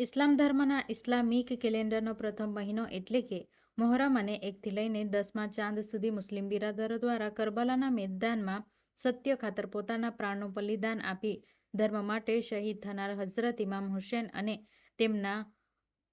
ઇસ્લામ ધર્મના ઇસ્લામિક કેલેન્ડરનો પ્રથમ મહિનો એટલે કે મોહરમ અને એકથી લઈને દસમા ચાંદ સુધી મુસ્લિમ બિરાદરો દ્વારા કરબલાના મેદાનમાં સત્ય ખાતર પોતાના પ્રાણનું બલિદાન આપી ધર્મ માટે શહીદ થનાર હઝરત ઇમામ હુસેન અને તેમના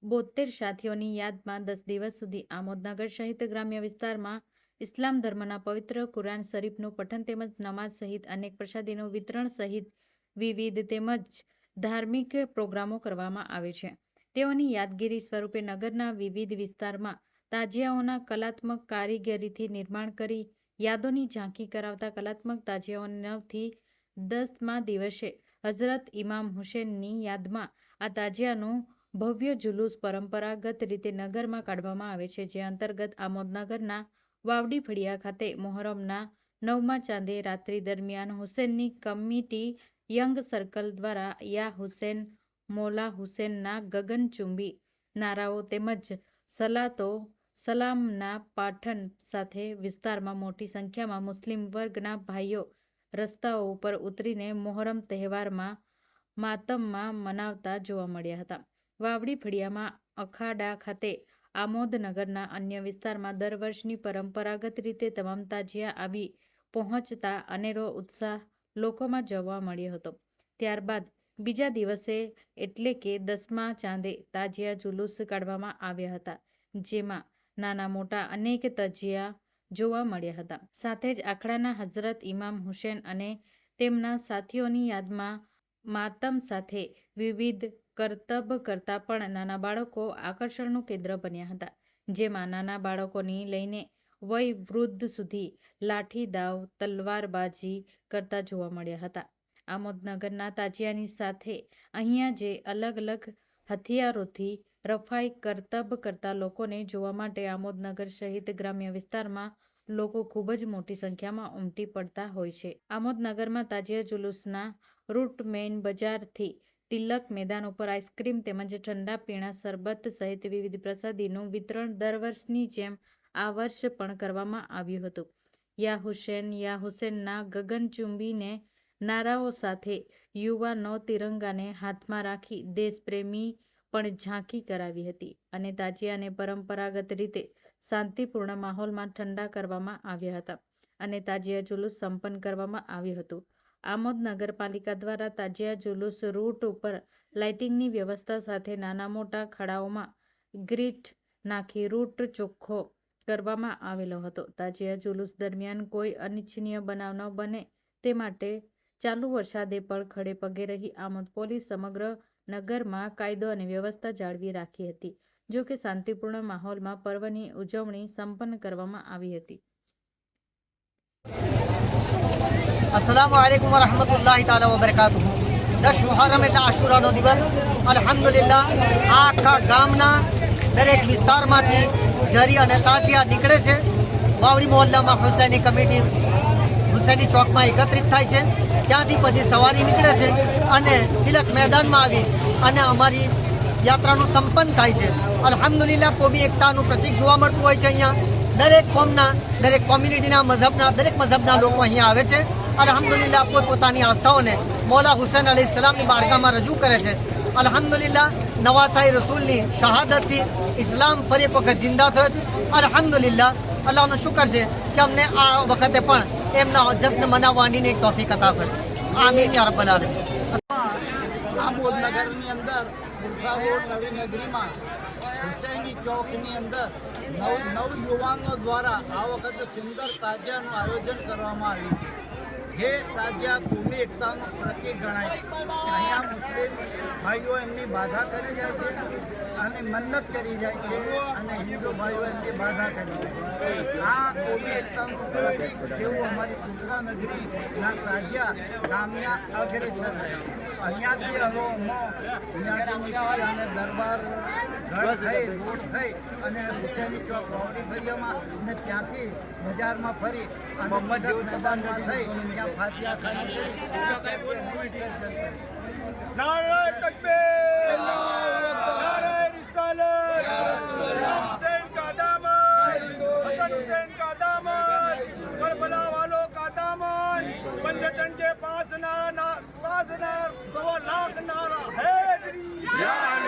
બોતેર સાથીઓની યાદમાં દસ દિવસ સુધી આમોદનગર સહિત ગ્રામ્ય વિસ્તારમાં ઇસ્લામ ધર્મના પવિત્ર કુરાન શરીફનું પઠન તેમજ નમાઝ સહિત અનેક પ્રસાદીનું વિતરણ સહિત વિવિધ તેમજ ધાર્મિક પ્રોગ્રામો કરવામાં આવે છે. તેઓની યાદગીરી સ્વરૂપે નગરના વિવિધ વિસ્તારમાં તાજિયાઓના કલાત્મક કારીગરીથી નિર્માણ કરી, યાદોની ઝાંખી કરાવતા કલાત્મક તાજિયાઓ નવથી દસમા દિવસે હઝરત ઇમામ હુસેનની યાદમાં આ તાજિયાનું ભવ્ય જુલુસ પરંપરાગત રીતે નગરમાં કાઢવામાં આવે છે, જે અંતર્ગત આમોદનગરના વાવડી ફળિયા ખાતે મોહરમના નવમા ચાંદે રાત્રિ દરમિયાન હુસેનની કમિટી યંગ સર્કલ દ્વારા યા હુસેન, મોલા હુસેનના ગગનચુંબી નારાઓ તેમજ સલાતો, સલામના પાઠન સાથે વિસ્તારમાં મોટી સંખ્યામાં મુસ્લિમ વર્ગના ભાઈઓ રસ્તાઓ ઉપર ઉતરીને મોહરમ તહેવારમાં માતમમાં મનાવતા જોવા મળ્યા હતા. વાવડી ફળિયામાં અખાડા ખાતે આમોદનગરના અન્ય વિસ્તારમાં દર વર્ષની પરંપરાગત રીતે તમામ તાજિયા આવી પહોંચતા અનેરો ઉત્સાહ લોકોમાં જોવા મળ્યો હતો. ત્યારબાદ બીજા દિવસે એટલે કે દસમા ચાંદે તાજિયા જુલુસ કાઢવામાં આવ્યા હતા, જેમાં નાના મોટા અનેક તજિયા જોવા મળ્યા હતા. સાથે જ આખડાના હઝરત ઇમામ હુસેન અને તેમના સાથીઓની યાદમાં માતમ સાથે વિવિધ કરતબ કરતા પણ નાના બાળકો આકર્ષણનું કેન્દ્ર બન્યા હતા, જેમાં નાના બાળકોની લઈને વય વૃદ્ધ સુધી લાઠી, દાવ તલવારબાજી કરતા જોવા મળ્યા હતા. આમોદનગરના તાજિયાની સાથે અહીંયા જે અલગ અલગ હથિયારોથી રફાઈ, કરતબ કરતા લોકોને જોવા માટે આમોદનગર સહિત ગ્રામ્ય વિસ્તારમાં લોકો ખૂબ જ મોટી સંખ્યામાં ઉમટી પડતા હોય છે. આમોદનગરમાં તાજિયા જુલુસના રૂટ મેઇન બજારથી તિલક મેદાન ઉપર આઈસ્ક્રીમ તેમજ ઠંડા પીણા શરબત સહિત વિવિધ પ્રસાદીનું વિતરણ દર વર્ષની જેમ આ વર્ષ પણ કરવામાં આવ્યું હતું. યા હુસેન, યા હુસેનના ગગનચુંબીને નારાઓ સાથે યુવાનો તિરંગાને હાથમાં રાખી દેશપ્રેમી પણ ઝાંખી કરાવી હતી અને તાજિયાને પરંપરાગત રીતે શાંતિપૂર્ણ માહોલમાં ઠંડા કરવામાં આવ્યા હતા અને તાજિયા જુલુસ સંપન્ન કરવામાં આવ્યું હતું. આમોદ નગરપાલિકા દ્વારા તાજિયા જુલુસ રૂટ ઉપર લાઇટિંગની વ્યવસ્થા સાથે નાના મોટા ખડાઓમાં ગ્રીટ નાખી રૂટ ચોખ્ખો કરવામાં આવેલો હતો. તાજિયા જુલુસ દરમિયાન કોઈ અનિચ્છનીય બનાવ ન બને તે માટે ચાલુ વરસાદે પણ ખડે પગે રહી આમોદ પોલીસ સમગ્ર નગરમાં કાયદો અને વ્યવસ્થા જાળવી રાખી હતી, જો કે શાંતિપૂર્ણ માહોલમાં પર્વની ઉજવણી સંપન્ન કરવામાં આવી હતી. અસલામ આલેકુમ વરહમતુલ્લાહિ તાલા વબરકાતુહુ. દસ મુહર્રમ એટલે આશુરાનો દિવસ. અલહમદુલિલ્લા આખા ગામના દરેક વિસ્તારમાંથી જરી અને તાજિયા નીકળે છે. વાવડી મોહલ્લામાં હુસૈની કમિટી, હુસૈની ચોકમાં એકત્રિત થાય છે. ત્યાંથી પછી સવારી નીકળે છે અને તિલક મેદાનમાં આવી અને અમારી યાત્રાનું સંપન્ન થાય છે. અલહમદુલિલ્લા કોબી એકતાનું પ્રતિક જોવા મળતું હોય છે અહીંયા. દરેક કોમના, દરેક કોમ્યુનિટીના મઝહબના, દરેક મઝહબના લોકો અહીંયા આવે છે. અલ્હમ્દુલિલ્લાહ, પોતપોતાની આસ્થાઓને મૌલા હુસૈન અલી ઇસ્લામની બારગામાં રજૂ કરે છે. અલહમદુલિલ્લાહ, નવાસાઈ રસૂલની શહાદતથી ઇસ્લામ ફરી એક વખત જિંદા થયો છે. અલહમદુલિલ્લાહ, અલ્લાહનો શુકર છે કે અમને આ વખતે પણ એમના જશ્ન મનાવવાની એક તોફીક અતા કરી આમીન યા રબ્બલ આલમીન. આમોદ અંદર નવી નગરીમાં હુસૈની ચોકની અંદર નવ નવ યુવાનો દ્વારા આ વખતે સુંદર તાજિયાનું આયોજન કરવામાં આવ્યું છે. જે તાજિયા કોમી એકતાનું પ્રતિક ગણાય છે. અહીંયા મુસ્લિમ ભાઈઓ એમની બાધા કરી જાય છે. અને મન્નત કરી જાય છે અને હિન્દુ ભાઈઓ એમની બાધા કરી જાય આ કોમી એકતાનું પ્રતિક જેવું અમારી કુર્સા નગરીના તાજિયા ગામના અગ્રેસર અહીંયાથી હવે અહીંયાથી નીકળી અને દરબાર ઘર થઈ રોડ થઈ અને રૂપિયાની ચોક રોડી ફરિયામાં અને ત્યાંથી બજારમાં ફરી અને મેદાનમાં થઈ ત્યાં ફાતિયા ખાલી કરી નારાયણ કરી के पास नारा ना, पास नारा सवा लाख नारा हैदरी